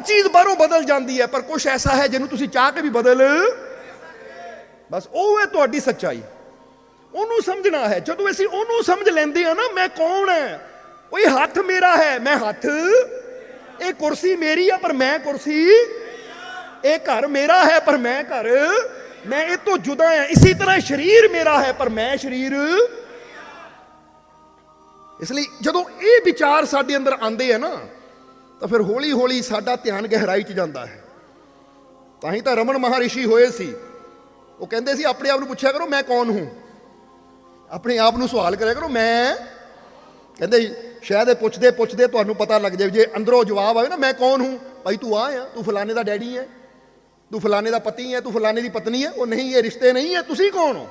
ਚੀਜ਼ ਬਾਹਰੋਂ ਬਦਲ ਜਾਂਦੀ ਹੈ, ਪਰ ਕੁਝ ਐਸਾ ਹੈ ਜਿਹਨੂੰ ਤੁਸੀਂ ਚਾਹ ਕੇ ਵੀ ਬਦਲ। ਬਸ ਉਹ ਹੈ ਤੁਹਾਡੀ ਸੱਚਾਈ। ਉਹਨੂੰ ਸਮਝਣਾ ਹੈ। ਜਦੋਂ ਅਸੀਂ ਉਹਨੂੰ ਸਮਝ ਲੈਂਦੇ ਆ ਨਾ, ਮੈਂ ਕੌਣ ਹੈ? ਉਹ ਹੱਥ ਮੇਰਾ ਹੈ। ਮੈਂ ਹੱਥ। ਇਹ ਕੁਰਸੀ ਮੇਰੀ ਆ, ਪਰ ਮੈਂ ਕੁਰਸੀ ਇਹ ਘਰ ਮੇਰਾ ਹੈ, ਪਰ ਮੈਂ ਘਰ ਮੈਂ ਇਹ ਤੋਂ ਜੁਦਾ ਹਾਂ। ਇਸੇ ਤਰ੍ਹਾਂ ਸਰੀਰ ਮੇਰਾ ਹੈ, ਪਰ ਮੈਂ ਸਰੀਰ ਇਸ ਲਈ ਜਦੋਂ ਇਹ ਵਿਚਾਰ ਸਾਡੇ ਅੰਦਰ ਆਉਂਦੇ ਆ ਨਾ ਤਾਂ ਫਿਰ ਹੌਲੀ ਹੌਲੀ ਸਾਡਾ ਧਿਆਨ ਗਹਿਰਾਈ 'ਚ ਜਾਂਦਾ ਹੈ। ਤਾਂ ਹੀ ਤਾਂ ਰਮਨ ਮਹਾਰਿਸ਼ੀ ਹੋਏ ਸੀ। ਉਹ ਕਹਿੰਦੇ ਸੀ, ਆਪਣੇ ਆਪ ਨੂੰ ਪੁੱਛਿਆ ਕਰੋ, ਮੈਂ ਕੌਣ ਹੂੰ? ਆਪਣੇ ਆਪ ਨੂੰ ਸਵਾਲ ਕਰਿਆ ਕਰੋ, ਮੈਂ ਕਹਿੰਦੇ, ਸ਼ਾਇਦ ਇਹ ਪੁੱਛਦੇ ਪੁੱਛਦੇ ਤੁਹਾਨੂੰ ਪਤਾ ਲੱਗ ਜਾਵੇ, ਜੇ ਅੰਦਰੋਂ ਜਵਾਬ ਆਵੇ ਨਾ, ਮੈਂ ਕੌਣ ਹੂੰ? ਭਾਈ ਤੂੰ ਆ ਆ, ਤੂੰ ਫਲਾਣੇ ਦਾ ਡੈਡੀ ਹੈ ਤੂੰ ਫਲਾਣੇ ਦਾ ਪਤੀ ਹੈ ਤੂੰ ਫਲਾਣੇ ਦੀ ਪਤਨੀ ਹੈ ਉਹ ਨਹੀਂ, ਇਹ ਰਿਸ਼ਤੇ ਨਹੀਂ ਹੈ ਤੁਸੀਂ ਕੌਣ ਹੋ?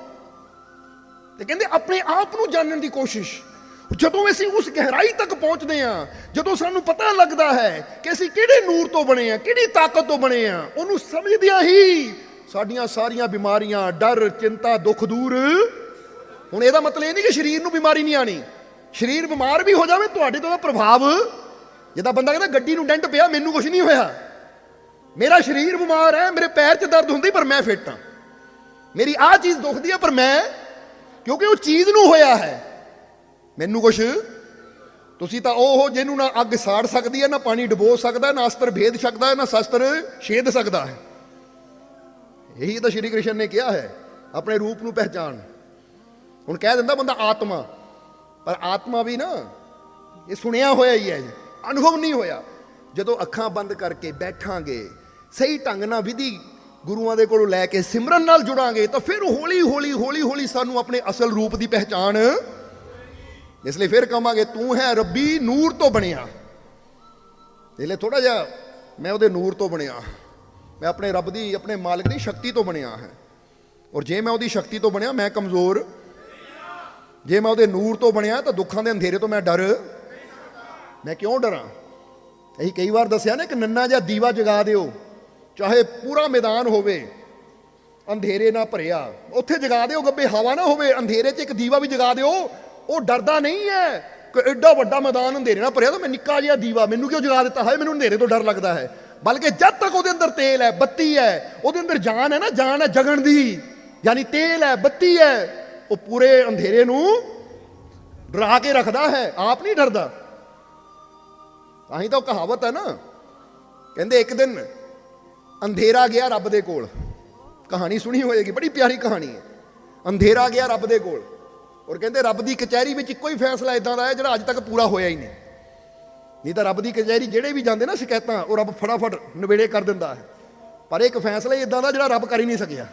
ਤੇ ਕਹਿੰਦੇ, ਆਪਣੇ ਆਪ ਨੂੰ ਜਾਣਨ ਦੀ ਕੋਸ਼ਿਸ਼ ਜਦੋਂ ਅਸੀਂ ਉਸ ਗਹਿਰਾਈ ਤੱਕ ਪਹੁੰਚਦੇ ਹਾਂ, ਜਦੋਂ ਸਾਨੂੰ ਪਤਾ ਲੱਗਦਾ ਹੈ ਕਿ ਅਸੀਂ ਕਿਹੜੇ ਨੂਰ ਤੋਂ ਬਣੇ ਆ ਕਿਹੜੀ ਤਾਕਤ ਤੋਂ ਬਣੇ ਆ ਉਹਨੂੰ ਸਮਝਦਿਆਂ ਹੀ ਸਾਡੀਆਂ ਸਾਰੀਆਂ ਬਿਮਾਰੀਆਂ, ਡਰ, ਚਿੰਤਾ, ਦੁੱਖ ਦੂਰ। ਹੁਣ ਇਹਦਾ ਮਤਲਬ ਇਹ ਨਹੀਂ ਕਿ ਸਰੀਰ ਨੂੰ ਬਿਮਾਰੀ ਨਹੀਂ ਆਣੀ ਸਰੀਰ ਬਿਮਾਰ ਵੀ ਹੋ ਜਾਵੇ, ਤੁਹਾਡੇ ਤੋਂ ਉਹਦਾ ਪ੍ਰਭਾਵ। ਜਿੱਦਾਂ ਬੰਦਾ ਕਹਿੰਦਾ ਗੱਡੀ ਨੂੰ ਡੈਂਟ ਪਿਆ, ਮੈਨੂੰ ਕੁਝ ਨਹੀਂ ਹੋਇਆ। ਮੇਰਾ ਸਰੀਰ ਬਿਮਾਰ ਹੈ, ਮੇਰੇ ਪੈਰ 'ਚ ਦਰਦ ਹੁੰਦੀ, ਪਰ ਮੈਂ ਫਿੱਟ ਹਾਂ। ਮੇਰੀ ਆਹ ਚੀਜ਼ ਦੁਖਦੀ ਹੈ, ਪਰ ਮੈਂ ਕਿਉਂਕਿ ਉਹ ਚੀਜ਼ ਨੂੰ ਹੋਇਆ ਹੈ। ਮੈਨੂੰ ਕੁਛ? ਤੁਸੀਂ ਤਾਂ ਉਹ ਜਿਹਨੂੰ ਨਾ ਅੱਗ ਸਾੜ ਸਕਦੀ ਹੈ, ਨਾ ਪਾਣੀ ਡਬੋ ਸਕਦਾ, ਨਾ ਅਸਤਰ ਭੇਦ ਸਕਦਾ, ਨਾ ਸ਼ਸਤਰ ਛੇਦ ਸਕਦਾ ਹੈ। ਇਹੀ ਤਾਂ ਸ਼੍ਰੀ ਕ੍ਰਿਸ਼ਨ ਨੇ ਕਿਹਾ ਹੈ, ਆਪਣੇ ਰੂਪ ਨੂੰ ਪਹਿਚਾਨ ਹੁਣ ਕਹਿ ਦਿੰਦਾ ਬੰਦਾ ਆਤਮਾ, ਪਰ ਆਤਮਾ ਵੀ ਨਾ, ਇਹ ਸੁਣਿਆ ਹੋਇਆ ਹੀ ਹੈ, ਅਨੁਭਵ ਨਹੀਂ ਹੋਇਆ। ਜਦੋਂ ਅੱਖਾਂ ਬੰਦ ਕਰਕੇ ਬੈਠਾਂਗੇ, ਸਹੀ ਢੰਗ ਨਾਲ ਵਿਧੀ ਗੁਰੂਆਂ ਦੇ ਕੋਲੋਂ ਲੈ ਕੇ ਸਿਮਰਨ ਨਾਲ ਜੁੜਾਂਗੇ, ਤਾਂ ਫਿਰ ਹੌਲੀ ਹੌਲੀ ਹੌਲੀ ਹੌਲੀ ਸਾਨੂੰ ਆਪਣੇ ਅਸਲ ਰੂਪ ਦੀ ਪਹਿਚਾਣ ਇਸ ਲਈ ਫਿਰ ਕਹਾਂਗੇ, ਤੂੰ ਹੈ ਰੱਬੀ ਨੂਰ ਤੋਂ ਬਣਿਆ। ਇਸ ਲਈ ਥੋੜਾ ਜਿਹਾ ਮੈਂ ਉਹਦੇ ਨੂਰ ਤੋਂ ਬਣਿਆ। ਮੈਂ ਆਪਣੇ ਰੱਬ ਦੀ, ਆਪਣੇ ਮਾਲਕ ਦੀ ਸ਼ਕਤੀ ਤੋਂ ਬਣਿਆ ਹੈ। ਔਰ ਜੇ ਮੈਂ ਉਹਦੀ ਸ਼ਕਤੀ ਤੋਂ ਬਣਿਆ, ਮੈਂ ਕਮਜ਼ੋਰ। ਜੇ ਮੈਂ ਉਹਦੇ ਨੂਰ ਤੋਂ ਬਣਿਆ, ਤਾਂ ਦੁੱਖਾਂ ਦੇ ਅੰਧੇਰੇ ਤੋਂ ਮੈਂ ਡਰ। ਮੈਂ ਕਿਉਂ ਡਰਾਂ? ਅਸੀਂ ਕਈ ਵਾਰ ਦੱਸਿਆ ਨਾ ਕਿ ਨੰਨਾ ਜਿਹਾ ਦੀਵਾ ਜਗਾ ਦਿਓ, ਚਾਹੇ ਪੂਰਾ ਮੈਦਾਨ ਹੋਵੇ, ਅੰਧੇਰੇ ਨਾ ਭਰਿਆ। ਉੱਥੇ ਜਗਾ ਦਿਓ, ਗੱਬੇ ਹਵਾ ਨਾ ਹੋਵੇ, ਅੰਧੇਰੇ 'ਚ ਇੱਕ ਦੀਵਾ ਵੀ ਜਗਾ ਦਿਓ ਉਹ ਡਰਦਾ ਨਹੀਂ ਹੈ ਕਿ ਐਡਾ ਵੱਡਾ ਮੈਦਾਨ ਅੰਧੇਰੇ ਨਾਲ ਭਰਿਆ ਤਾਂ ਮੈਂ ਨਿੱਕਾ ਜਿਹਾ ਦੀਵਾ ਮੈਨੂੰ ਕਿਉਂ ਜਗਾ ਦਿੱਤਾ? ਹੈ ਮੈਨੂੰ ਅੰਧੇਰੇ ਤੋਂ ਡਰ ਲੱਗਦਾ ਹੈ। ਬਲਕਿ ਜਦ ਤੱਕ ਉਹਦੇ ਅੰਦਰ ਤੇਲ ਹੈ, ਬੱਤੀ ਹੈ, ਉਹਦੇ ਅੰਦਰ ਜਾਨ ਹੈ ਨਾ, ਜਾਨ ਹੈ ਜਗਣ ਦੀ। ਯਾਨੀ ਤੇਲ ਹੈ, ਬੱਤੀ ਹੈ, ਉਹ ਪੂਰੇ ਅੰਧੇਰੇ ਨੂੰ ਡਰਾ ਕੇ ਰੱਖਦਾ ਹੈ। ਆਪ ਨਹੀਂ ਡਰਦਾ। ਤਾਂ ਹੀ ਤਾਂ ਉਹ ਕਹਾਵਤ ਹੈ ਨਾ। ਕਹਿੰਦੇ ਇੱਕ ਦਿਨ ਅੰਧੇਰਾ ਗਿਆ ਰੱਬ ਦੇ ਕੋਲ। ਕਹਾਣੀ ਸੁਣੀ ਹੋਏਗੀ, ਬੜੀ ਪਿਆਰੀ ਕਹਾਣੀ ਹੈ। ਅੰਧੇਰਾ ਗਿਆ ਰੱਬ ਦੇ ਕੋਲ। ਔਰ ਕਹਿੰਦੇ ਰੱਬ ਦੀ ਕਚਹਿਰੀ ਵਿੱਚ ਇੱਕੋ ਹੀ ਫੈਸਲਾ ਇਦਾਂ ਦਾ ਹੈ ਜਿਹੜਾ ਅੱਜ ਤੱਕ ਪੂਰਾ ਹੋਇਆ ਹੀ ਨਹੀਂ। ਨਹੀਂ ਤਾਂ ਰੱਬ ਦੀ ਕਚਹਿਰੀ ਜਿਹੜੇ ਵੀ ਜਾਂਦੇ ਨਾ ਸ਼ਿਕਾਇਤਾਂ, ਉਹ ਰੱਬ ਫਟਾਫਟ ਨਵੇੜੇ ਕਰ ਦਿੰਦਾ ਹੈ। ਪਰ ਇੱਕ ਫੈਸਲਾ ਹੀ ਇਦਾਂ ਦਾ ਜਿਹੜਾ ਰੱਬ ਕਰ ਹੀ ਨਹੀਂ ਸਕਿਆ।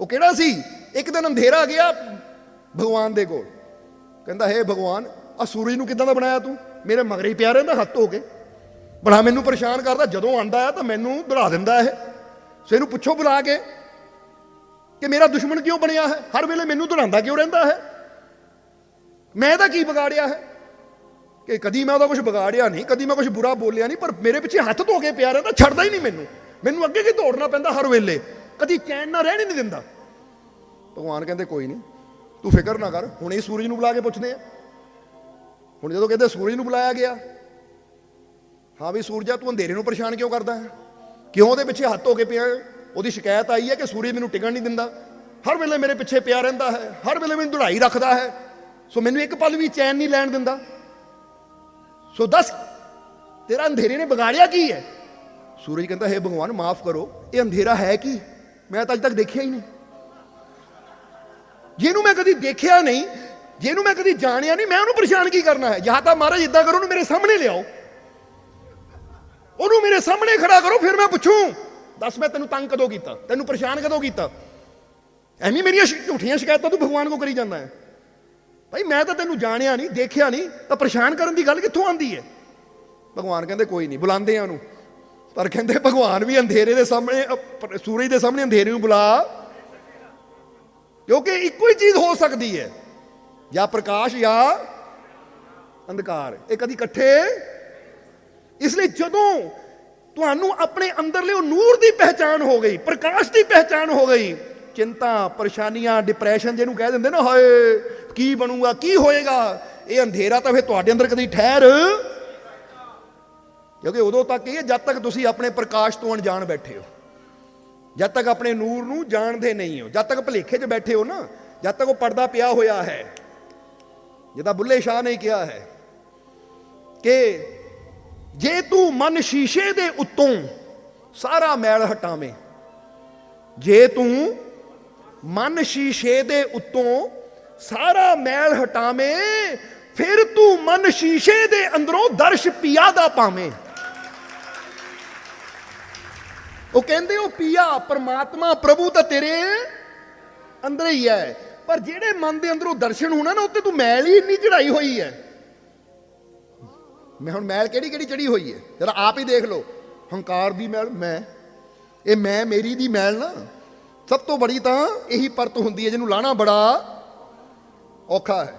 ਉਹ ਕਿਹੜਾ ਸੀ? ਇੱਕ ਦਿਨ ਅੰਧੇਰਾ ਗਿਆ ਭਗਵਾਨ ਦੇ ਕੋਲ। ਕਹਿੰਦਾ, ਹੇ ਭਗਵਾਨ ਆ ਸੂਰਜ ਨੂੰ ਕਿਦਾਂ ਦਾ ਬਣਾਇਆ ਤੂੰ? ਮੇਰੇ ਮਗਰੇ ਹੀ ਪਿਆ ਰਹਿੰਦਾ, ਹੱਥ ਹੋ ਕੇ। ਬੜਾ ਮੈਨੂੰ ਪਰੇਸ਼ਾਨ ਕਰਦਾ, ਜਦੋਂ ਆਂਦਾ ਆ ਤਾਂ ਮੈਨੂੰ ਦੜਾ ਦਿੰਦਾ ਇਹ। ਸੋ ਇਹਨੂੰ ਪੁੱਛੋ ਬੁਲਾ ਕੇ ਕਿ ਮੇਰਾ ਦੁਸ਼ਮਣ ਕਿਉਂ ਬਣਿਆ ਹੈ? ਹਰ ਵੇਲੇ ਮੈਨੂੰ ਦੜਾਉਂਦਾ ਕਿਉਂ ਰਹਿੰਦਾ ਹੈ? ਮੈਂ ਤਾਂ ਕੀ ਵਿਗਾੜਿਆ ਹੈ? ਕਿ ਕਦੀ ਮੈਂ ਉਹਦਾ ਕੁਝ ਵਿਗਾੜਿਆ ਨਹੀਂ, ਕਦੀ ਮੈਂ ਕੁਝ ਬੁਰਾ ਬੋਲਿਆ ਨਹੀਂ, ਪਰ ਮੇਰੇ ਪਿੱਛੇ ਹੱਥ ਧੋ ਕੇ ਪਿਆ ਰਹਿੰਦਾ, ਛੱਡਦਾ ਹੀ ਨਹੀਂ ਮੈਨੂੰ। ਮੈਨੂੰ ਅੱਗੇ ਕੀ ਦੌੜਨਾ ਪੈਂਦਾ ਹਰ ਵੇਲੇ। ਕਦੀ ਚੈਨ ਨਾ ਰਹਿਣ ਹੀ ਨਹੀਂ ਦਿੰਦਾ। ਭਗਵਾਨ ਕਹਿੰਦੇ, ਕੋਈ ਨਹੀਂ, ਤੂੰ ਫਿਕਰ ਨਾ ਕਰ, ਹੁਣ ਇਹ ਸੂਰਜ ਨੂੰ ਬੁਲਾ ਕੇ ਪੁੱਛਦੇ ਆ। ਹੁਣ ਜਦੋਂ ਕਹਿੰਦੇ ਸੂਰਜ ਨੂੰ ਬੁਲਾਇਆ ਗਿਆ, ਹਾਂ ਵੀ ਸੂਰਜਾ ਤੂੰ ਅੰਧੇਰੇ ਨੂੰ ਪਰੇਸ਼ਾਨ ਕਿਉਂ ਕਰਦਾ ਹੈ? ਕਿਉਂ ਉਹਦੇ ਪਿੱਛੇ ਹੱਥ ਧੋ ਕੇ ਪਿਆ ਹੈ? ਉਹਦੀ ਸ਼ਿਕਾਇਤ ਆਈ ਹੈ ਕਿ ਸੂਰਜ ਮੈਨੂੰ ਟਿਕਣ ਨਹੀਂ ਦਿੰਦਾ। ਹਰ ਵੇਲੇ ਮੇਰੇ ਪਿੱਛੇ ਪਿਆ ਰਹਿੰਦਾ ਹੈ, ਹਰ ਵੇਲੇ ਮੈਨੂੰ ਦੜਾਈ ਰੱਖਦਾ ਹੈ। ਸੋ ਮੈਨੂੰ ਇੱਕ ਪਲ ਵੀ ਚੈਨ ਨਹੀਂ ਲੈਣ ਦਿੰਦਾ। ਸੋ ਦੱਸ, ਤੇਰਾ ਅੰਧੇਰੇ ਨੇ ਵਿਗਾੜਿਆ ਕੀ ਹੈ? ਸੂਰਜ ਕਹਿੰਦਾ, ਹੈ ਭਗਵਾਨ, ਮਾਫ ਕਰੋ, ਇਹ ਅੰਧੇਰਾ ਹੈ ਕੀ? ਮੈਂ ਤਾਂ ਅੱਜ ਤੱਕ ਦੇਖਿਆ ਹੀ ਨਹੀਂ। ਜਿਹਨੂੰ ਮੈਂ ਕਦੀ ਦੇਖਿਆ ਨਹੀਂ, ਜਿਹਨੂੰ ਮੈਂ ਕਦੀ ਜਾਣਿਆ ਨਹੀਂ, ਮੈਂ ਉਹਨੂੰ ਪਰੇਸ਼ਾਨ ਕੀ ਕਰਨਾ ਹੈ? ਜਾਂ ਤਾਂ ਮਹਾਰਾਜ ਇਦਾਂ ਕਰੋ, ਉਹਨੂੰ ਮੇਰੇ ਸਾਹਮਣੇ ਲਿਆਓ। ਉਹਨੂੰ ਮੇਰੇ ਸਾਹਮਣੇ ਖੜਾ ਕਰੋ, ਫਿਰ ਮੈਂ ਪੁੱਛੂੰ। ਦੱਸ ਮੈਂ ਤੈਨੂੰ ਤੰਗ ਕਦੋਂ ਕੀਤਾ? ਤੈਨੂੰ ਪਰੇਸ਼ਾਨ ਕਦੋਂ ਕੀਤਾ? ਐਵੇਂ ਮੇਰੀਆਂ ਝੂਠੀਆਂ ਸ਼ਿਕਾਇਤਾਂ ਤੂੰ ਭਗਵਾਨ ਕੋ ਕਰੀ ਜਾਂਦਾ ਹੈ। ਭਾਈ ਮੈਂ ਤਾਂ ਤੈਨੂੰ ਜਾਣਿਆ ਨਹੀਂ, ਦੇਖਿਆ ਨਹੀਂ, ਤਾਂ ਪਰੇਸ਼ਾਨ ਕਰਨ ਦੀ ਗੱਲ ਕਿੱਥੋਂ ਆਂਦੀ ਹੈ? ਭਗਵਾਨ ਕਹਿੰਦੇ ਕੋਈ ਨਹੀਂ, ਬੁਲਾਉਂਦੇ ਆ ਉਹਨੂੰ। ਪਰ ਕਹਿੰਦੇ ਭਗਵਾਨ ਵੀ ਅੰਧੇਰੇ ਦੇ ਸਾਹਮਣੇ ਸੂਰਜ ਦੇ ਸਾਹਮਣੇ ਅੰਧੇਰੇ ਨੂੰ ਬੁਲਾ। ਕਿਉਂਕਿ ਇੱਕੋ ਹੀ ਚੀਜ਼ ਹੋ ਸਕਦੀ ਹੈ। ਜਾਂ ਪ੍ਰਕਾਸ਼ ਜਾਂ ਅੰਧਕਾਰ। ਇਹ ਕਦੀ ਇਕੱਠੇ। ਇਸ ਲਈ ਜਦੋਂ ਤੁਹਾਨੂੰ ਆਪਣੇ ਅੰਦਰਲੇ ਉਹ ਨੂਰ ਦੀ ਪਹਿਚਾਨ ਹੋ ਗਈ, ਪ੍ਰਕਾਸ਼ ਦੀ ਪਹਿਚਾਨ ਹੋ ਗਈ। ਚਿੰਤਾ, ਪਰੇਸ਼ਾਨੀਆਂ ਡਿਪਰੈਸ਼ਨ ਜਿਹਨੂੰ ਕਹਿ ਦਿੰਦੇ ਨਾ, ਹਾਏ, ਕੀ ਬਣੂਗਾ, ਕੀ ਹੋਏਗਾ? ਇਹ ਅੰਧੇਰਾ ਤਾਂ ਫਿਰ ਤੁਹਾਡੇ ਅੰਦਰ ਕਦੀ ਠਹਿਰ। ਕਿਉਂਕਿ ਉਦੋਂ ਤੱਕ ਇਹ ਜਦ ਤੱਕ ਤੁਸੀਂ ਆਪਣੇ ਪ੍ਰਕਾਸ਼ ਤੋਂ ਅਣਜਾਣ ਬੈਠੇ ਹੋ। ਜਦ ਤੱਕ ਆਪਣੇ ਨੂਰ ਨੂੰ ਜਾਣਦੇ ਨਹੀਂ ਹੋ, ਜਦ ਤੱਕ ਭਲੇਖੇ 'ਚ ਬੈਠੇ ਹੋ ਨਾ, ਜਦ ਤੱਕ ਉਹ ਪਰਦਾ ਪਿਆ ਹੋਇਆ ਹੈ। ਜਿੱਦਾਂ ਬੁੱਲੇ ਸ਼ਾਹ ਨੇ ਕਿਹਾ ਹੈ ਕਿ ਜੇ ਤੂੰ ਮਨ ਸ਼ੀਸ਼ੇ ਦੇ ਉੱਤੋਂ ਸਾਰਾ ਮੈਲ ਹਟਾਵੇਂ, ਜੇ ਤੂੰ ਮਨ ਸ਼ੀਸ਼ੇ ਦੇ ਉੱਤੋਂ ਸਾਰਾ ਮੈਲ ਹਟਾਵੇਂ, ਫਿਰ ਤੂੰ ਮਨ ਸ਼ੀਸ਼ੇ ਦੇ ਅੰਦਰੋਂ ਦਰਸ਼ ਪਿਆ ਦਾ ਪਾਵੇਂ। ਉਹ ਕਹਿੰਦੇ, ਉਹ ਪੀਆ, ਪਰਮਾਤਮਾ ਪ੍ਰਭੂ ਤਾਂ ਤੇਰੇ ਅੰਦਰ ਹੀ ਹੈ। ਪਰ ਜਿਹੜੇ ਮਨ ਦੇ ਅੰਦਰੋਂ ਦਰਸ਼ਨ ਹੋਣਾ ਨਾ, ਉੱਤੇ ਤੂੰ ਮੈਲ ਹੀ ਇੰਨੀ ਚੜਾਈ ਹੋਈ ਹੈ। ਮੈਂ ਹੁਣ ਮੈਲ ਕਿਹੜੀ ਕਿਹੜੀ ਚੜੀ ਹੋਈ ਹੈ? ਜਰਾ ਆਪ ਹੀ ਦੇਖ ਲਓ। ਹੰਕਾਰ ਦੀ ਮੈਲ ਮੈਂ। ਇਹ ਮੈਂ ਮੇਰੀ ਦੀ ਮੈਲ ਨਾ। ਸਭ ਤੋਂ ਬੜੀ ਤਾਂ ਇਹੀ ਪਰਤ ਹੁੰਦੀ ਹੈ ਜਿਹਨੂੰ ਲਾਣਾ ਬੜਾ ਔਖਾ ਹੈ।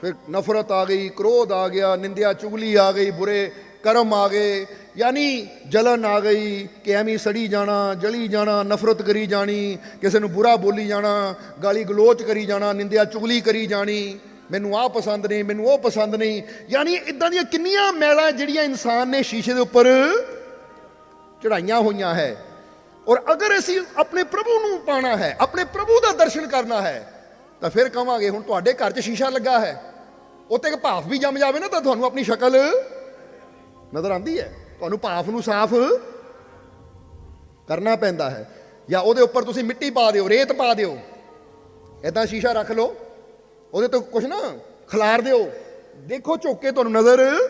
ਫਿਰ ਨਫ਼ਰਤ ਆ ਗਈ, ਕ੍ਰੋਧ ਆ ਗਿਆ, ਨਿੰਦਿਆ ਚੁਗਲੀ ਆ ਗਈ, ਬੁਰੇ ਕਰਮ ਆ ਗਏ। ਯਾਨੀ ਜਲਨ ਆ ਗਈ ਕਿ ਐਵੇਂ ਸੜੀ ਜਾਣਾ, ਜਲੀ ਜਾਣਾ, ਨਫ਼ਰਤ ਕਰੀ ਜਾਣੀ, ਕਿਸੇ ਨੂੰ ਬੁਰਾ ਬੋਲੀ ਜਾਣਾ, ਗਾਲੀ ਗਲੋਚ ਕਰੀ ਜਾਣਾ, ਨਿੰਦਿਆ ਚੁਗਲੀ ਕਰੀ ਜਾਣੀ। ਮੈਨੂੰ ਆਹ ਪਸੰਦ ਨਹੀਂ, ਮੈਨੂੰ ਉਹ ਪਸੰਦ ਨਹੀਂ। ਯਾਨੀ ਇਦਾਂ ਦੀਆਂ ਕਿੰਨੀਆਂ ਮੈਲਾਂ ਜਿਹੜੀਆਂ ਇਨਸਾਨ ਨੇ ਸ਼ੀਸ਼ੇ ਦੇ ਉੱਪਰ ਚੜਾਈਆਂ ਹੋਈਆਂ ਹੈ। ਔਰ ਅਗਰ ਅਸੀਂ ਆਪਣੇ ਪ੍ਰਭੂ ਨੂੰ ਪਾਣਾ ਹੈ, ਆਪਣੇ ਪ੍ਰਭੂ ਦਾ ਦਰਸ਼ਨ ਕਰਨਾ ਹੈ, ਤਾਂ ਫਿਰ ਕਵਾਂਗੇ ਹੁਣ ਤੁਹਾਡੇ ਘਰ 'ਚ ਸ਼ੀਸ਼ਾ ਲੱਗਾ ਹੈ। ਉੱਤੇ ਇੱਕ ਭਾਫ ਵੀ ਜੰਮ ਜਾਵੇ ਨਾ, ਤਾਂ ਤੁਹਾਨੂੰ ਆਪਣੀ ਸ਼ਕਲ ਨਜ਼ਰ ਆਉਂਦੀ ਹੈ। ਤੁਹਾਨੂੰ ਭਾਫ ਨੂੰ ਸਾਫ਼ ਕਰਨਾ ਪੈਂਦਾ ਹੈ। ਜਾਂ ਉਹਦੇ ਉੱਪਰ ਤੁਸੀਂ ਮਿੱਟੀ ਪਾ ਦਿਓ, ਰੇਤ ਪਾ ਦਿਓ। ਇਦਾਂ ਸ਼ੀਸ਼ਾ ਰੱਖ ਲਓ। ਉਹਦੇ ਤੋਂ ਕੁਝ ਨਾ ਖਿਲਾਰ ਦਿਓ। ਦੇਖੋ ਝੁੱਕ ਤੁਹਾਨੂੰ ਨਜ਼ਰ।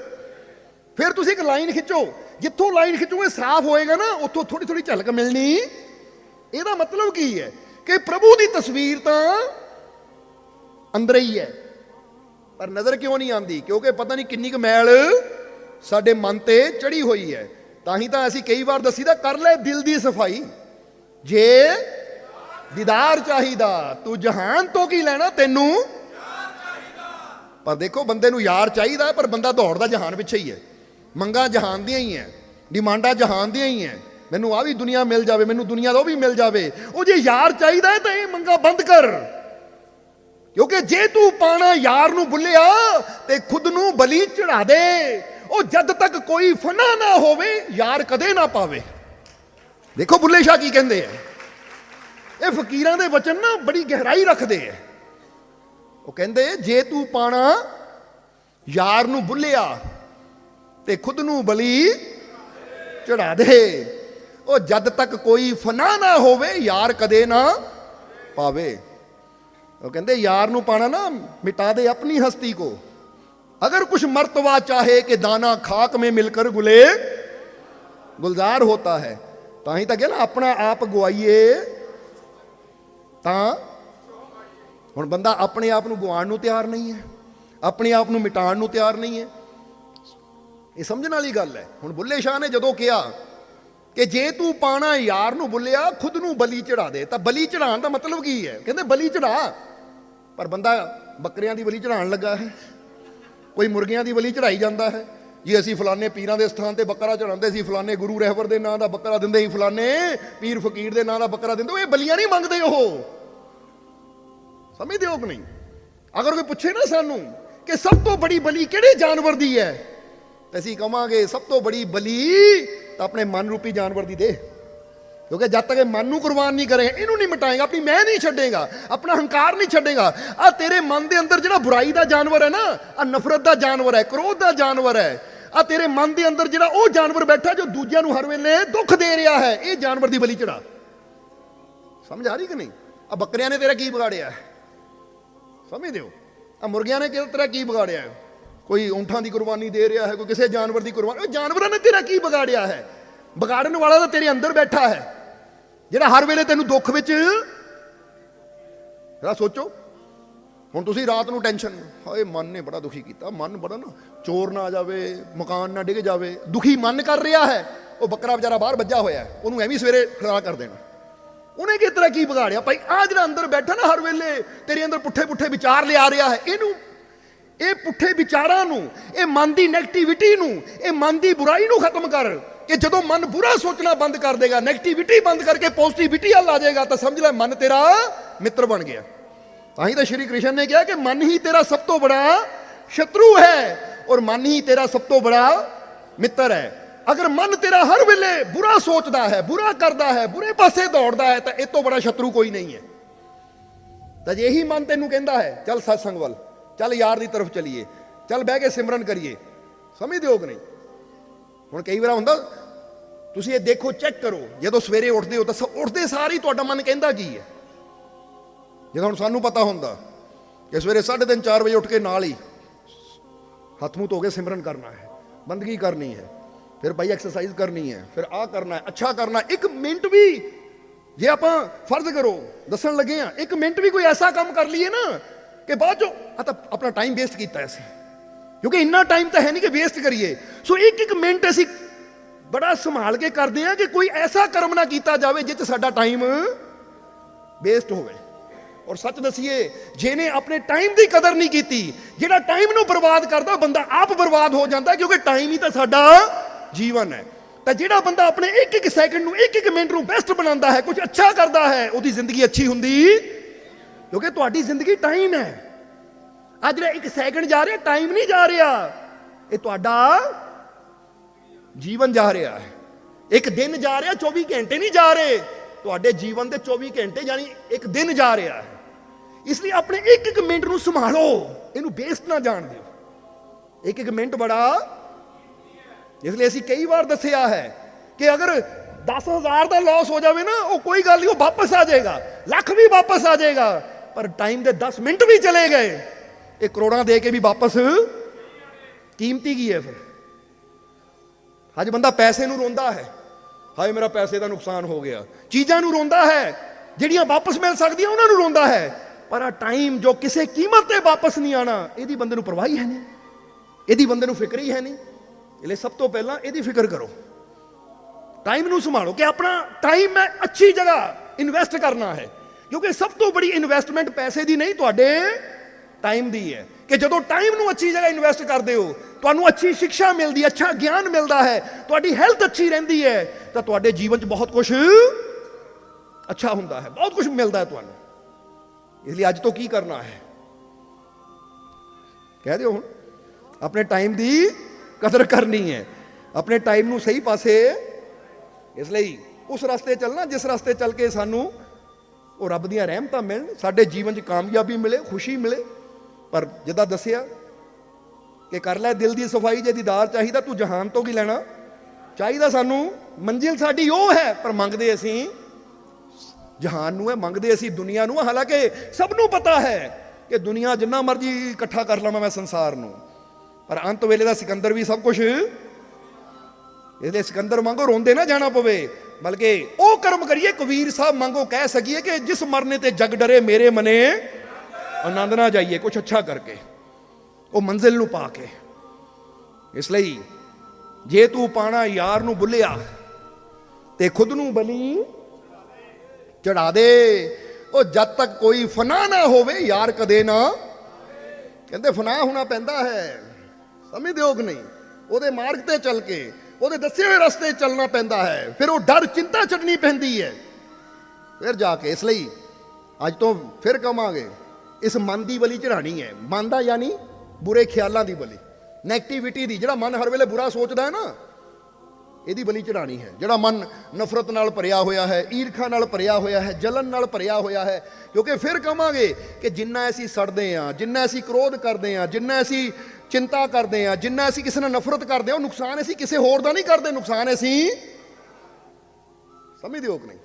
ਫਿਰ ਤੁਸੀਂ ਇੱਕ ਲਾਈਨ ਖਿੱਚੋ। ਜਿੱਥੋਂ ਲਾਈਨ ਖਿੱਚੋਗੇ ਸਾਫ਼ ਹੋਏਗਾ ਨਾ, ਉੱਥੋਂ ਥੋੜੀ ਥੋੜੀ ਝਲਕ ਮਿਲਣੀ। ਇਹਦਾ ਮਤਲਬ ਕੀ ਹੈ? ਕਿ ਪ੍ਰਭੂ ਦੀ ਤਸਵੀਰ ਤਾਂ ਅੰਦਰ ਹੀ ਹੈ। ਪਰ ਨਜ਼ਰ ਕਿਉਂ ਨਹੀਂ ਆਉਂਦੀ? ਕਿਉਂਕਿ ਪਤਾ ਨਹੀਂ ਕਿੰਨੀ ਕੁ ਮੈਲ ਸਾਡੇ ਮਨ ਤੇ ਚੜੀ ਹੋਈ ਹੈ। ਤਾਂ ਹੀ ਤਾਂ ਅਸੀਂ ਕਈ ਵਾਰ ਦਸੀਦਾ, ਕਰ ਲੈ ਦਿਲ ਦੀ ਸਫ਼ਾਈ। ਜੇ ਦੀਦਾਰ ਚਾਹੀਦਾ, ਤੂੰ ਜਹਾਨ ਤੋਂ ਕੀ ਲੈਣਾ ਤੈਨੂੰ? ਪਰ ਦੇਖੋ ਬੰਦੇ ਨੂੰ ਯਾਰ ਚਾਹੀਦਾ ਪਰ ਬੰਦਾ ਦੌੜਦਾ ਜਹਾਨ ਪਿੱਛੇ ਹੀ ਹੈ। ਮੰਗਾ ਜਹਾਨ ਦੀਆਂ ਹੀ ਹੈ, ਡਿਮਾਂਡਾਂ ਜਹਾਨ ਦੀਆਂ ਹੀ ਹੈ। ਮੈਨੂੰ ਆ ਵੀ ਦੁਨੀਆ ਮਿਲ ਜਾਵੇ, ਮੈਨੂੰ ਦੁਨੀਆ ਦਾ ਉਹ ਵੀ ਮਿਲ ਜਾਵੇ। ਉਹ ਜੇ ਯਾਰ ਚਾਹੀਦਾ ਹੈ ਤਾਂ ਇਹ ਮੰਗਾ ਬੰਦ ਕਰ। ਕਿਉਂਕਿ ਜੇ ਤੂੰ ਪਾਣਾ ਯਾਰ ਨੂੰ ਬੁੱਲਿਆ ਤੇ ਖੁਦ ਨੂੰ ਬਲੀ ਚੜਾ ਦੇ। ਉਹ ਜਦ ਤੱਕ ਕੋਈ ਫਨਾ ਨਾ ਹੋਵੇ, ਯਾਰ ਕਦੇ ਨਾ ਪਾਵੇ। ਦੇਖੋ ਬੁੱਲੇ ਸ਼ਾਹ ਕੀ ਕਹਿੰਦੇ ਆ ਇਹ ਫਕੀਰਾਂ ਦੇ ਵਚਨ ਨਾ ਬੜੀ ਗਹਿਰਾਈ ਰੱਖਦੇ ਆ ਉਹ ਕਹਿੰਦੇ ਜੇ ਤੂੰ ਪਾਣਾ ਯਾਰ ਨੂੰ ਬੁੱਲਿਆ ਤੇ ਖੁਦ ਨੂੰ ਬਲੀ ਚੜਾ ਦੇ ਉਹ ਜਦ ਤੱਕ ਕੋਈ ਫਨਾ ਨਾ ਹੋਵੇ ਯਾਰ ਕਦੇ ਨਾ ਪਾਵੇ ਉਹ ਕਹਿੰਦੇ ਯਾਰ ਨੂੰ ਪਾਣਾ ਨਾ ਮਿਟਾ ਦੇ ਆਪਣੀ ਹਸਤੀ ਕੋ अगर कुछ मर्तबा चाहे कि दाना खाक में मिलकर गुले गुलजार होता है ਤਾਂ ਹੀ ਤਾਂ ਕਿਹਾ ਨਾ ਆਪਣਾ ਆਪ ਗਵਾਈਏ ਤਾਂ ਹੁਣ ਬੰਦਾ ਆਪਣੇ ਆਪ ਨੂੰ ਗਵਾਉਣ ਨੂੰ ਤਿਆਰ ਨਹੀਂ ਹੈ, ਆਪਣੇ ਆਪ ਨੂੰ ਮਿਟਾਉਣ ਨੂੰ ਤਿਆਰ ਨਹੀਂ ਹੈ। ਇਹ ਸਮਝਣ ਵਾਲੀ ਗੱਲ ਹੈ। ਹੁਣ ਬੁੱਲੇ ਸ਼ਾਹ ਨੇ ਜਦੋਂ ਕਿਹਾ ਕਿ ਜੇ ਤੂੰ ਪਾਣਾ ਯਾਰ ਨੂੰ ਬੁੱਲਿਆ, ਖੁਦ ਨੂੰ ਬਲੀ ਚੜਾ ਦੇ, ਤਾਂ ਬਲੀ ਚੜਾਉਣ ਦਾ ਮਤਲਬ ਕੀ ਹੈ? ਕਹਿੰਦੇ ਬਲੀ ਚੜਾ ਪਰ ਬੰਦਾ ਬੱਕਰੀਆਂ ਦੀ ਬਲੀ ਚੜਾਉਣ ਲੱਗਾ ਹੈ। ਕੋਈ ਮੁਰਗੀਆਂ ਦੀ ਬਲੀ ਚੜਾਈ ਜਾਂਦਾ ਹੈ। ਜੀ ਅਸੀਂ ਫਲਾਣੇ ਪੀਰਾਂ ਦੇ ਸਥਾਨ ਤੇ ਬੱਕਰਾ ਚੜਾਉਂਦੇ ਸੀ, ਫਲਾਣੇ ਗੁਰੂ ਰਹਿਬਰ ਦੇ ਨਾਂ ਦਾ ਬੱਕਰਾ ਦਿੰਦੇ ਸੀ, ਫਲਾਣੇ ਪੀਰ ਫਕੀਰ ਦੇ ਨਾਂ ਦਾ ਬੱਕਰਾ ਦਿੰਦੇ, ਉਹ ਇਹ ਬਲੀਆਂ ਨਹੀਂ ਮੰਗਦੇ ਉਹ। ਸਮਝਦੇ ਹੋ ਕਿ ਨਹੀਂ ਅਗਰ ਕੋਈ ਪੁੱਛੇ ਨਾ ਸਾਨੂੰ ਕਿ ਸਭ ਤੋਂ ਬੜੀ ਬਲੀ ਕਿਹੜੇ ਜਾਨਵਰ ਦੀ ਹੈ ਅਸੀਂ ਕਵਾਂਗੇ, ਸਭ ਤੋਂ ਬੜੀ ਬਲੀ ਤਾਂ ਆਪਣੇ ਮਨ ਰੂਪੀ ਜਾਨਵਰ ਦੀ ਦੇ। ਕਿਉਂਕਿ ਜਦ ਤੱਕ ਇਹ ਮਨ ਨੂੰ ਕੁਰਬਾਨ ਨਹੀਂ ਕਰੇਗਾ ਇਹਨੂੰ ਨਹੀਂ ਮਿਟਾਏਗਾ, ਆਪਣੀ ਮੈਂ ਨਹੀਂ ਛੱਡੇਗਾ, ਆਪਣਾ ਹੰਕਾਰ ਨਹੀਂ ਛੱਡੇਗਾ। ਆ ਤੇਰੇ ਮਨ ਦੇ ਅੰਦਰ ਜਿਹੜਾ ਬੁਰਾਈ ਦਾ ਜਾਨਵਰ ਹੈ ਨਾ ਆ ਨਫ਼ਰਤ ਦਾ ਜਾਨਵਰ ਹੈ, ਕ੍ਰੋਧ ਦਾ ਜਾਨਵਰ ਹੈ ਆ ਤੇਰੇ ਮਨ ਦੇ ਅੰਦਰ ਜਿਹੜਾ ਉਹ ਜਾਨਵਰ ਬੈਠਾ ਜੋ ਦੂਜਿਆਂ ਨੂੰ ਹਰ ਵੇਲੇ ਦੁੱਖ ਦੇ ਰਿਹਾ ਹੈ, ਇਹ ਜਾਨਵਰ ਦੀ ਬਲੀ ਚੜਾ। ਸਮਝ ਆ ਰਹੀ ਕਿ ਨਹੀਂ? ਆ ਬੱਕਰਿਆਂ ਨੇ ਤੇਰਾ ਕੀ ਵਿਗਾੜਿਆ? ਹੈ ਸਮਝਦੇ ਹੋ ਆ ਮੁਰਗੀਆਂ ਨੇ ਕਿਹੜਾ ਤੇਰਾ ਕੀ ਵਿਗਾੜਿਆ ਹੈ? ਕੋਈ ਊਂਠਾਂ ਦੀ ਕੁਰਬਾਨੀ ਦੇ ਰਿਹਾ ਹੈ, ਕੋਈ ਕਿਸੇ ਜਾਨਵਰ ਦੀ ਕੁਰਬਾਨੀ। ਉਹ ਜਾਨਵਰਾਂ ਨੇ ਤੇਰਾ ਕੀ ਵਿਗਾੜਿਆ ਹੈ? ਵਿਗਾੜਨ ਵਾਲਾ ਤਾਂ ਤੇਰੇ ਅੰਦਰ ਬੈਠਾ ਹੈ। ਜਿਹੜਾ ਹਰ ਵੇਲੇ ਤੈਨੂੰ ਦੁੱਖ ਵਿੱਚ ਜਰਾ ਸੋਚੋ। ਹੁਣ ਤੁਸੀਂ ਰਾਤ ਨੂੰ ਟੈਨਸ਼ਨ, ਹਾਏ, ਮਨ ਨੇ ਬੜਾ ਦੁਖੀ ਕੀਤਾ। ਮਨ ਬੜਾ ਨਾ ਚੋਰ ਨਾ ਆ ਜਾਵੇ, ਮਕਾਨ ਨਾ ਡਿੱਗ ਜਾਵੇ। ਦੁਖੀ ਮਨ ਕਰ ਰਿਹਾ ਹੈ। ਉਹ ਬੱਕਰਾ ਵਿਚਾਰਾ ਬਾਹਰ ਵੱਜਾ ਹੋਇਆ ਉਹਨੂੰ ਐਵੇਂ ਸਵੇਰੇ ਖੜਾ ਕਰ ਦੇਣਾ। ਉਹਨੇ ਕਿਸ ਤਰ੍ਹਾਂ ਕੀ ਵਿਗਾੜਿਆ? ਭਾਈ ਆ ਜਿਹੜਾ ਅੰਦਰ ਬੈਠਾ ਨਾ ਹਰ ਵੇਲੇ, ਤੇਰੇ ਅੰਦਰ ਪੁੱਠੇ ਪੁੱਠੇ ਵਿਚਾਰ ਲਿਆ ਰਿਹਾ ਹੈ। ਇਹਨੂੰ, ਇਹ ਪੁੱਠੇ ਵਿਚਾਰਾਂ ਨੂੰ, ਇਹ ਮਨ ਦੀ 네ਗੇਟਿਵਿਟੀ ਨੂੰ, ਇਹ ਮਨ ਦੀ ਬੁਰਾਈ ਨੂੰ ਖਤਮ ਕਰ। ਕਿ ਜਦੋਂ ਮਨ ਬੁਰਾ ਸੋਚਣਾ ਬੰਦ ਕਰ ਦੇਗਾ 네ਗੇਟਿਵਿਟੀ ਬੰਦ ਕਰਕੇ ਪੋਜ਼ਿਟਿਵਿਟੀ ਵੱਲ ਆ ਜਾਏਗਾ, ਤਾਂ ਸਮਝ ਲੈ, ਮਨ ਤੇਰਾ ਮਿੱਤਰ ਬਣ ਗਿਆ। ਤਾਂ ਹੀ ਤਾਂ ਸ਼੍ਰੀ ਕ੍ਰਿਸ਼ਨ ਨੇ ਕਿਹਾ ਕਿ ਮਨ ਹੀ ਤੇਰਾ ਸਭ ਤੋਂ ਬੜਾ ਸ਼ਤਰੂ ਹੈ ਔਰ ਮਨ ਹੀ ਤੇਰਾ ਸਭ ਤੋਂ ਬੜਾ ਮਿੱਤਰ ਹੈ। ਅਗਰ ਮਨ ਤੇਰਾ ਹਰ ਵੇਲੇ ਬੁਰਾ ਸੋਚਦਾ ਹੈ, ਬੁਰਾ ਕਰਦਾ ਹੈ, ਬੁਰੇ ਪਾਸੇ ਦੌੜਦਾ ਹੈ, ਤਾਂ ਇਹ ਤੋਂ ਬੜਾ ਸ਼ਤਰੂ ਕੋਈ ਨਹੀਂ ਹੈ। ਤਾਂ ਜੇ ਇਹੀ ਮਨ ਤੈਨੂੰ ਕਹਿੰਦਾ ਹੈ, ਚੱਲ ਸਤਸੰਗ ਵੱਲ, ਚੱਲ ਯਾਰ ਦੀ ਤਰਫ ਚਲੀਏ, ਚੱਲ ਬਹਿ ਕੇ ਸਿਮਰਨ ਕਰੀਏ ਸਮਝਦੇ ਹੋ ਕਿ ਨਹੀਂ। ਹੁਣ ਕਈ ਵਾਰ ਹੁੰਦਾ, ਤੁਸੀਂ ਇਹ ਦੇਖੋ, ਚੈੱਕ ਕਰੋ, ਜਦੋਂ ਸਵੇਰੇ ਉੱਠਦੇ ਹੋ ਤਾਂ ਸ- ਉੱਠਦੇ ਸਾਰ ਹੀ ਤੁਹਾਡਾ ਮਨ ਕਹਿੰਦਾ ਕੀ ਹੈ? ਜਦੋਂ ਹੁਣ ਸਾਨੂੰ ਪਤਾ ਹੁੰਦਾ ਕਿ ਸਵੇਰੇ 3:30 4 ਵਜੇ ਉੱਠ ਕੇ ਨਾਲ ਹੀ ਹੱਥ ਮੂੰਹ ਧੋ ਕੇ ਸਿਮਰਨ ਕਰਨਾ ਹੈ, ਬੰਦਗੀ ਕਰਨੀ ਹੈ ਫਿਰ ਭਾਈ ਐਕਸਰਸਾਈਜ਼ ਕਰਨੀ ਹੈ, ਫਿਰ ਆਹ ਕਰਨਾ ਹੈ, ਅੱਛਾ ਕਰਨਾ ਇੱਕ ਮਿੰਟ ਵੀ ਜੇ ਆਪਾਂ ਫਰਜ਼ ਕਰੋ, ਦੱਸਣ ਲੱਗੇ ਆ ਇੱਕ ਮਿੰਟ ਵੀ ਕੋਈ ਐਸਾ ਕੰਮ ਕਰ ਲਈਏ ਨਾ ਕਿ ਬਾਅਦ ਚੋਂ ਆਪਣਾ ਟਾਈਮ ਵੇਸਟ ਕੀਤਾ ਅਸੀਂ। ਕਿਉਂਕਿ ਇੰਨਾ ਟਾਈਮ ਤਾਂ ਹੈ ਨਹੀਂ ਕਿ ਵੇਸਟ ਕਰੀਏ। ਸੋ ਇੱਕ ਇੱਕ ਮਿੰਟ ਅਸੀਂ ਬੜਾ ਸੰਭਾਲ ਕੇ ਕਰਦੇ ਆ ਕਿ ਕੋਈ ਐਸਾ ਕਰਮ ਨਾ ਕੀਤਾ ਜਾਵੇ ਜਿਸ 'ਚ ਸਾਡਾ ਟਾਈਮ ਵੇਸਟ ਹੋਵੇ। ਔਰ ਸੱਚ ਦਸੀਏ, ਜਿਹਨੇ ਆਪਣੇ ਟਾਈਮ ਦੀ ਕਦਰ ਨਹੀਂ ਕੀਤੀ, ਜਿਹੜਾ ਟਾਈਮ ਨੂੰ ਬਰਬਾਦ ਕਰਦਾ, ਬੰਦਾ ਆਪ ਬਰਬਾਦ ਹੋ ਜਾਂਦਾ ਕਿਉਂਕਿ ਟਾਈਮ ਹੀ ਤਾਂ ਸਾਡਾ ਜੀਵਨ ਹੈ। ਤਾਂ ਜਿਹੜਾ ਬੰਦਾ ਆਪਣੇ ਇੱਕ ਇੱਕ ਸੈਕਿੰਡ ਨੂੰ ਇੱਕ ਇੱਕ ਮਿੰਟ ਨੂੰ ਬੈਸਟ ਬਣਾਉਂਦਾ ਹੈ ਕੁਝ ਅੱਛਾ ਕਰਦਾ ਹੈ, ਉਹਦੀ ਜ਼ਿੰਦਗੀ ਅੱਛੀ ਹੁੰਦੀ। ਕਿਉਂਕਿ ਤੁਹਾਡੀ ਜ਼ਿੰਦਗੀ ਟਾਈਮ ਹੈ। ਅੱਜ ਜਿਹੜਾ ਇੱਕ ਸੈਕਿੰਡ ਜਾ ਰਿਹਾ ਟਾਈਮ ਨਹੀਂ ਜਾ ਰਿਹਾ। ਇਹ ਤੁਹਾਡਾ ਜੀਵਨ ਜਾ ਰਿਹਾ ਹੈ। ਇੱਕ ਦਿਨ ਜਾ ਰਿਹਾ 24 ਘੰਟੇ ਨਹੀਂ ਜਾ ਰਹੇ। ਤੁਹਾਡੇ ਜੀਵਨ ਦੇ 24 ਘੰਟੇ ਯਾਨੀ ਇੱਕ ਦਿਨ ਜਾ ਰਿਹਾ ਹੈ। ਇਸ ਲਈ ਆਪਣੇ ਇੱਕ ਇੱਕ ਮਿੰਟ ਨੂੰ ਸੰਭਾਲੋ। ਇਹਨੂੰ ਵੇਸਟ ਨਾ ਜਾਣ ਦਿਓ। ਇੱਕ ਇੱਕ ਮਿੰਟ ਬੜਾ ਇਸ ਲਈ ਅਸੀਂ ਕਈ ਵਾਰ ਦੱਸਿਆ ਹੈ ਕਿ ਅਗਰ 10000 ਦਾ ਲਾਸ ਹੋ ਜਾਵੇ ਨਾ, ਉਹ ਕੋਈ ਗੱਲ ਨਹੀਂ, ਉਹ ਵਾਪਸ ਆ ਜਾਏਗਾ। ਲੱਖ ਵੀ ਵਾਪਸ ਆ ਜਾਏਗਾ। ਪਰ ਟਾਈਮ ਦੇ 10 ਮਿੰਟ ਵੀ ਚਲੇ ਗਏ। ਇਹ ਕਰੋੜਾਂ ਦੇ ਕੇ ਵੀ ਵਾਪਸ ਕੀਮਤੀ ਕੀ ਹੈ ਫਿਰ? ਅੱਜ ਬੰਦਾ ਪੈਸੇ ਨੂੰ ਰੋਂਦਾ ਹੈ। ਹਾਏ, ਮੇਰਾ ਪੈਸੇ ਦਾ ਨੁਕਸਾਨ ਹੋ ਗਿਆ। ਚੀਜ਼ਾਂ ਨੂੰ ਰੋਂਦਾ ਹੈ। ਜਿਹੜੀਆਂ ਵਾਪਸ ਮਿਲ ਸਕਦੀਆਂ, ਉਹਨਾਂ ਨੂੰ ਰੋਂਦਾ ਹੈ। ਪਰ ਆ ਟਾਈਮ ਜੋ ਕਿਸੇ ਕੀਮਤ ਤੇ ਵਾਪਸ ਨਹੀਂ ਆਣਾ ਇਹਦੀ ਬੰਦੇ ਨੂੰ ਪਰਵਾਹੀ ਹੈ ਨਹੀਂ। ਇਹਦੀ ਬੰਦੇ ਨੂੰ ਫਿਕਰ ਹੀ ਹੈ ਨਹੀਂ। ਇਹ ਸਭ ਤੋਂ ਪਹਿਲਾਂ ਇਹਦੀ ਫਿਕਰ ਕਰੋ ਟਾਈਮ ਨੂੰ ਸੰਭਾਲੋ ਕਿ ਆਪਣਾ ਟਾਈਮ ਮੈਂ ਅੱਛੀ ਜਗ੍ਹਾ ਇਨਵੈਸਟ ਕਰਨਾ ਹੈ ਕਿਉਂਕਿ ਸਭ ਤੋਂ ਬੜੀ ਇਨਵੈਸਟਮੈਂਟ ਪੈਸੇ ਦੀ ਨਹੀਂ ਤੁਹਾਡੇ ਟਾਈਮ ਦੀ ਹੈ ਕਿ ਜਦੋਂ ਟਾਈਮ ਨੂੰ ਅੱਛੀ ਜਗ੍ਹਾ ਇਨਵੈਸਟ ਕਰਦੇ ਹੋ ਤੁਹਾਨੂੰ ਅੱਛੀ ਸਿੱਖਿਆ ਮਿਲਦੀ ਅੱਛਾ ਗਿਆਨ ਮਿਲਦਾ ਹੈ ਤੁਹਾਡੀ ਹੈਲਥ ਅੱਛੀ ਰਹਿੰਦੀ ਹੈ ਤਾਂ ਤੁਹਾਡੇ ਜੀਵਨ 'ਚ ਬਹੁਤ ਕੁਝ ਅੱਛਾ ਹੁੰਦਾ ਹੈ ਬਹੁਤ ਕੁਝ ਮਿਲਦਾ ਹੈ ਤੁਹਾਨੂੰ. ਇਸ ਲਈ ਅੱਜ ਤੋਂ ਕੀ ਕਰਨਾ ਹੈ ਕਹਿ ਦਿਓ ਹੁਣ ਆਪਣੇ ਟਾਈਮ ਦੀ ਕਦਰ ਕਰਨੀ ਹੈ। ਆਪਣੇ ਟਾਈਮ ਨੂੰ ਸਹੀ ਪਾਸੇ ਇਸ ਲਈ ਉਸ ਰਸਤੇ ਚੱਲਣਾ, ਜਿਸ ਰਸਤੇ ਚੱਲ ਕੇ ਸਾਨੂੰ ਉਹ ਰੱਬ ਦੀਆਂ ਰਹਿਮਤਾਂ ਮਿਲਣ, ਸਾਡੇ ਜੀਵਨ 'ਚ ਕਾਮਯਾਬੀ ਮਿਲੇ, ਖੁਸ਼ੀ ਮਿਲੇ। ਪਰ ਜਿੱਦਾਂ ਦੱਸਿਆ ਕਿ ਕਰ ਲੈ ਦਿਲ ਦੀ ਸਫ਼ਾਈ, ਜੇ ਦੀਦਾਰ ਚਾਹੀਦਾ ਤੂੰ ਜਹਾਨ ਤੋਂ ਕੀ ਲੈਣਾ। ਚਾਹੀਦਾ ਸਾਨੂੰ ਮੰਜ਼ਿਲ ਸਾਡੀ ਉਹ ਹੈ, ਪਰ ਮੰਗਦੇ ਅਸੀਂ ਜਹਾਨ ਨੂੰ ਹੈ, ਮੰਗਦੇ ਅਸੀਂ ਦੁਨੀਆ ਨੂੰ ਹਾਲਾਂਕਿ ਸਭ ਨੂੰ ਪਤਾ ਹੈ ਕਿ ਦੁਨੀਆ ਜਿੰਨਾ ਮਰਜ਼ੀ ਇਕੱਠਾ ਕਰ ਲਵਾਂ ਮੈਂ ਸੰਸਾਰ ਨੂੰ। ਪਰ ਅੰਤ ਵੇਲੇ ਦਾ ਸਿਕੰਦਰ ਵੀ ਸਭ ਕੁਝ ਇਹਦੇ ਸਿਕੰਦਰ ਵਾਂਗੂ ਰੋਂਦੇ ਨਾ ਜਾਣਾ ਪਵੇ, ਬਲਕਿ ਉਹ ਕਰਮ ਕਰੀਏ, ਕਬੀਰ ਸਾਹਿਬ ਵਾਂਗੂ ਕਹਿ ਸਕੀਏ ਕਿ ਜਿਸ ਮਰਨੇ ਤੇ ਜਗ ਡਰੇ ਮੇਰੇ ਮਨੇ ਆਨੰਦ ਨਾ ਜਾਈਏ ਕੁਝ ਅੱਛਾ ਕਰਕੇ। ਉਹ ਮੰਜ਼ਿਲ ਨੂੰ ਪਾ ਕੇ। ਇਸ ਲਈ ਜੇ ਤੂੰ ਪਾਣਾ ਯਾਰ ਨੂੰ ਬੁੱਲਿਆ ਤੇ ਖੁਦ ਨੂੰ ਬਲੀ ਚੜਾ ਦੇ। ਉਹ ਜਦ ਤੱਕ ਕੋਈ ਫਨਾ ਨਾ ਹੋਵੇ, ਯਾਰ ਕਦੇ ਨਾ। ਕਹਿੰਦੇ ਫਨਾ ਹੋਣਾ ਪੈਂਦਾ ਹੈ। ਸਮਝਦੇ ਨਹੀਂ। ਉਹਦੇ ਮਾਰਗ ਤੇ ਚੱਲ ਕੇ, ਉਹਦੇ ਦੱਸੇ ਹੋਏ ਰਸਤੇ ਚੱਲਣਾ ਪੈਂਦਾ ਹੈ। ਫਿਰ ਉਹ ਡਰ, ਚਿੰਤਾ ਛੱਡਣੀ ਪੈਂਦੀ ਹੈ। ਫਿਰ ਜਾ ਕੇ ਇਸ ਲਈ ਅੱਜ ਤੋਂ ਫਿਰ ਕਵਾਂਗੇ, ਇਸ ਮਨ ਦੀ ਬਲੀ ਚੜਾਣੀ ਹੈ। ਮਨ ਦਾ ਯਾਨੀ ਬੁਰੇ ਖਿਆਲਾਂ ਦੀ ਬਲੀ। ਨੈਗੇਟਿਵਿਟੀ ਦੀ, ਜਿਹੜਾ ਮਨ ਹਰ ਵੇਲੇ ਬੁਰਾ ਸੋਚਦਾ ਹੈ ਨਾ ਇਹਦੀ ਬਲੀ ਚੜਾਣੀ ਹੈ ਜਿਹੜਾ ਮਨ ਨਫ਼ਰਤ ਨਾਲ ਭਰਿਆ ਹੋਇਆ ਹੈ ਈਰਖਾ ਨਾਲ ਭਰਿਆ ਹੋਇਆ ਹੈ ਜਲਨ ਨਾਲ ਭਰਿਆ ਹੋਇਆ ਹੈ ਕਿਉਂਕਿ ਫਿਰ ਕਵਾਂਗੇ ਕਿ ਜਿੰਨਾ ਅਸੀਂ ਸੜਦੇ ਆ ਜਿੰਨਾ ਅਸੀਂ ਕ੍ਰੋਧ ਕਰਦੇ ਆ ਜਿੰਨਾ ਅਸੀਂ ਚਿੰਤਾ ਕਰਦੇ ਆ ਜਿੰਨਾ ਅਸੀਂ ਕਿਸੇ ਨਾਲ ਨਫ਼ਰਤ ਕਰਦੇ ਆ ਉਹ ਨੁਕਸਾਨ ਅਸੀਂ ਕਿਸੇ ਹੋਰ ਦਾ ਨਹੀਂ ਕਰਦੇ ਨੁਕਸਾਨ ਅਸੀਂ ਸਮਝਦੇ ਹੋ ਕਿ ਨਹੀਂ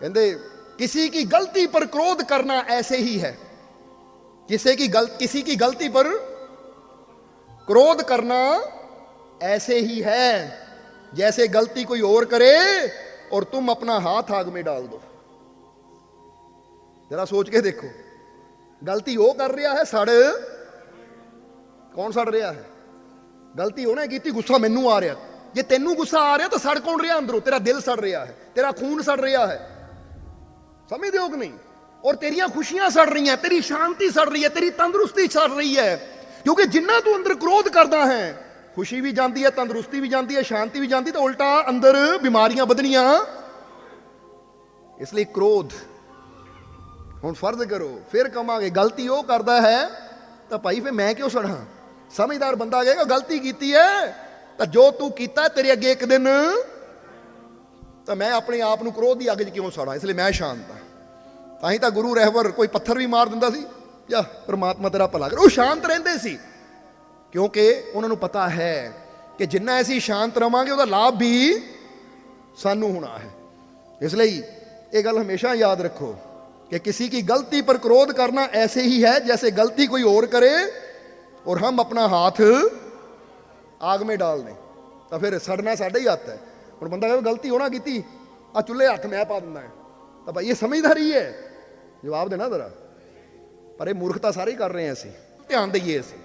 ਕਹਿੰਦੇ किसी की गलती पर क्रोध करना ऐसे ही है किसी की गल किसी की गलती पर क्रोध करना ऐसे ही है जैसे गलती कोई और करे और तुम अपना हाथ आग में डाल दो जरा सोच के देखो गलती वो कर रहा है सड़ ਕੌਣ ਸੜ ਰਿਹਾ ਹੈ ਗਲਤੀ ਉਹਨੇ ਕੀਤੀ ਗੁੱਸਾ ਮੈਨੂੰ ਆ ਰਿਹਾ ਜੇ ਤੈਨੂੰ ਗੁੱਸਾ ਆ ਰਿਹਾ ਤਾਂ ਸੜ ਕੌਣ ਰਿਹਾ ਅੰਦਰੋਂ ਤੇਰਾ ਦਿਲ ਸੜ ਰਿਹਾ ਹੈ ਤੇਰਾ ਖੂਨ ਸੜ ਰਿਹਾ ਹੈ ਸਮਝਦੇ ਹੋ ਕਿ ਨਹੀਂ ਔਰ ਤੇਰੀਆਂ ਖੁਸ਼ੀਆਂ ਸੜ ਰਹੀਆਂ ਤੇਰੀ ਸ਼ਾਂਤੀ ਸੜ ਰਹੀ ਹੈ ਤੇਰੀ ਤੰਦਰੁਸਤੀ ਸੜ ਰਹੀ ਹੈ ਕਿਉਂਕਿ ਜਿੰਨਾ ਤੂੰ ਅੰਦਰ ਕ੍ਰੋਧ ਕਰਦਾ ਹੈ ਖੁਸ਼ੀ ਵੀ ਜਾਂਦੀ ਹੈ, ਤੰਦਰੁਸਤੀ ਵੀ ਜਾਂਦੀ ਹੈ, ਸ਼ਾਂਤੀ ਵੀ ਜਾਂਦੀ ਤਾਂ ਉਲਟਾ ਅੰਦਰ ਬਿਮਾਰੀਆਂ ਵਧਣੀਆਂ। ਇਸ ਲਈ ਕ੍ਰੋਧ। ਹੁਣ ਫਰਜ਼ ਕਰੋ, ਫਿਰ ਕਮਾਂਗੇ ਗਲਤੀ ਉਹ ਕਰਦਾ ਹੈ, ਤਾਂ ਭਾਈ ਫੇ ਮੈਂ ਕਿਉਂ ਸੜਾਂ? ਸਮਝਦਾਰ ਬੰਦਾ ਕਹੇਗਾ, ਗਲਤੀ ਕੀਤੀ ਹੈ, ਤਾਂ ਜੋ ਤੂੰ ਕੀਤਾ ਤੇਰੇ ਅੱਗੇ ਇੱਕ ਦਿਨ। ਤਾਂ ਮੈਂ ਆਪਣੇ ਆਪ ਨੂੰ ਕ੍ਰੋਧ ਦੀ ਅੱਗ 'ਚ ਕਿਉਂ ਸੜਾਂ? ਇਸ ਲਈ ਮੈਂ ਸ਼ਾਂਤ ਹਾਂ। ਤਾਂ ਹੀ ਤਾਂ ਗੁਰੂ ਰਹਿਬਰ ਕੋਈ ਪੱਥਰ ਵੀ ਮਾਰ ਦਿੰਦਾ ਸੀ। ਜਾਂ ਪਰਮਾਤਮਾ ਤੇਰਾ ਭਲਾ ਕਰ। ਉਹ ਸ਼ਾਂਤ ਰਹਿੰਦੇ ਸੀ। ਕਿਉਂਕਿ ਉਹਨਾਂ ਨੂੰ ਪਤਾ ਹੈ ਕਿ ਜਿੰਨਾ ਅਸੀਂ ਸ਼ਾਂਤ ਰਵਾਂਗੇ ਉਹਦਾ ਲਾਭ ਵੀ ਸਾਨੂੰ ਹੋਣਾ ਹੈ ਇਸ ਲਈ ਇਹ ਗੱਲ ਹਮੇਸ਼ਾ ਯਾਦ ਰੱਖੋ कि किसी की गलती पर क्रोध करना ऐसे ही है जैसे गलती कोई और करे और हम अपना हाथ आग में डाल दें ਤਾਂ ਫਿਰ ਸੜਨਾ ਸਾਡਾ ਹੀ ਹੱਥ ਹੈ ਹੁਣ ਬੰਦਾ ਕਹੇ ਗਲਤੀ ਹੋਣਾ ਕੀਤੀ ਆ ਚੁੱਲ੍ਹੇ ਹੱਥ ਮੈਂ ਪਾ ਦਿੰਦਾ ਤਾਂ ਭਾਈ ਇਹ ਸਮਝਦਾਰੀ ਹੈ ਜਵਾਬ ਦੇਣਾ ਜ਼ਰਾ ਪਰ ਇਹ ਮੂਰਖਤਾ ਸਾਰੇ ਹੀ ਕਰ ਰਹੇ ਹਾਂ ਅਸੀਂ ਧਿਆਨ ਦਈਏ ਅਸੀਂ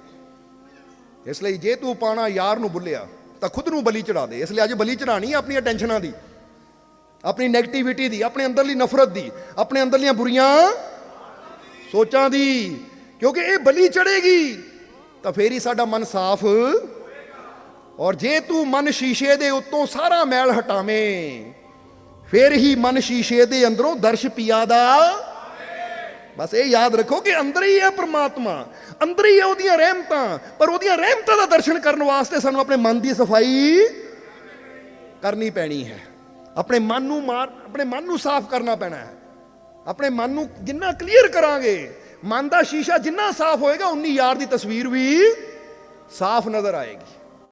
ਇਸ ਲਈ ਜੇ ਤੂੰ ਪਾਣਾ ਯਾਰ ਨੂੰ ਬੁੱਲਿਆ, ਤਾਂ ਖੁਦ ਨੂੰ ਬਲੀ ਚੜਾ ਦੇ। ਇਸ ਲਈ ਅੱਜ ਬਲੀ ਚੜਾਣੀ ਆਪਣੀਆਂ ਟੈਨਸ਼ਨਾਂ ਦੀ, ਆਪਣੀ 네ਗੇਟਿਵਿਟੀ ਦੀ, ਆਪਣੇ ਅੰਦਰਲੀ ਨਫ਼ਰਤ ਦੀ, ਆਪਣੇ ਅੰਦਰਲੀਆਂ ਬੁਰੀਆਂ ਸੋਚਾਂ ਦੀ। ਕਿਉਂਕਿ ਇਹ ਬਲੀ ਚੜੇਗੀ ਤਾਂ ਫੇਰ ਹੀ ਸਾਡਾ ਮਨ ਸਾਫ਼। ਔਰ ਜੇ ਤੂੰ ਮਨ ਸ਼ੀਸ਼ੇ ਦੇ ਉੱਤੋਂ ਸਾਰਾ ਮੈਲ ਹਟਾਵੇਂ, ਫੇਰ ਹੀ ਮਨ ਸ਼ੀਸ਼ੇ ਦੇ ਅੰਦਰੋਂ ਦਰਸ਼ ਪਿਆ ਦਾ। ਬਸ ਇਹ ਯਾਦ ਰੱਖੋ ਕਿ ਅੰਦਰ ਹੀ ਹੈ ਪ੍ਰਮਾਤਮਾ। ਅੰਦਰ ਹੀ ਹੈ ਉਹਦੀਆਂ ਰਹਿਮਤਾਂ। ਪਰ ਉਹਦੀਆਂ ਰਹਿਮਤਾਂ ਦਾ ਦਰਸ਼ਨ ਕਰਨ ਵਾਸਤੇ ਸਾਨੂੰ ਆਪਣੇ ਮਨ ਦੀ ਸਫ਼ਾਈ ਕਰਨੀ ਪੈਣੀ ਹੈ। ਆਪਣੇ ਮਨ ਨੂੰ ਮਾਰ, ਆਪਣੇ ਮਨ ਨੂੰ ਸਾਫ਼ ਕਰਨਾ ਪੈਣਾ ਹੈ। ਆਪਣੇ ਮਨ ਨੂੰ ਜਿੰਨਾ ਕਲੀਅਰ ਕਰਾਂਗੇ, ਮਨ ਦਾ ਸ਼ੀਸ਼ਾ ਜਿੰਨਾ ਸਾਫ਼ ਹੋਏਗਾ, ਉਨੀ ਯਾਰ ਦੀ ਤਸਵੀਰ ਵੀ ਸਾਫ਼ ਨਜ਼ਰ ਆਏਗੀ।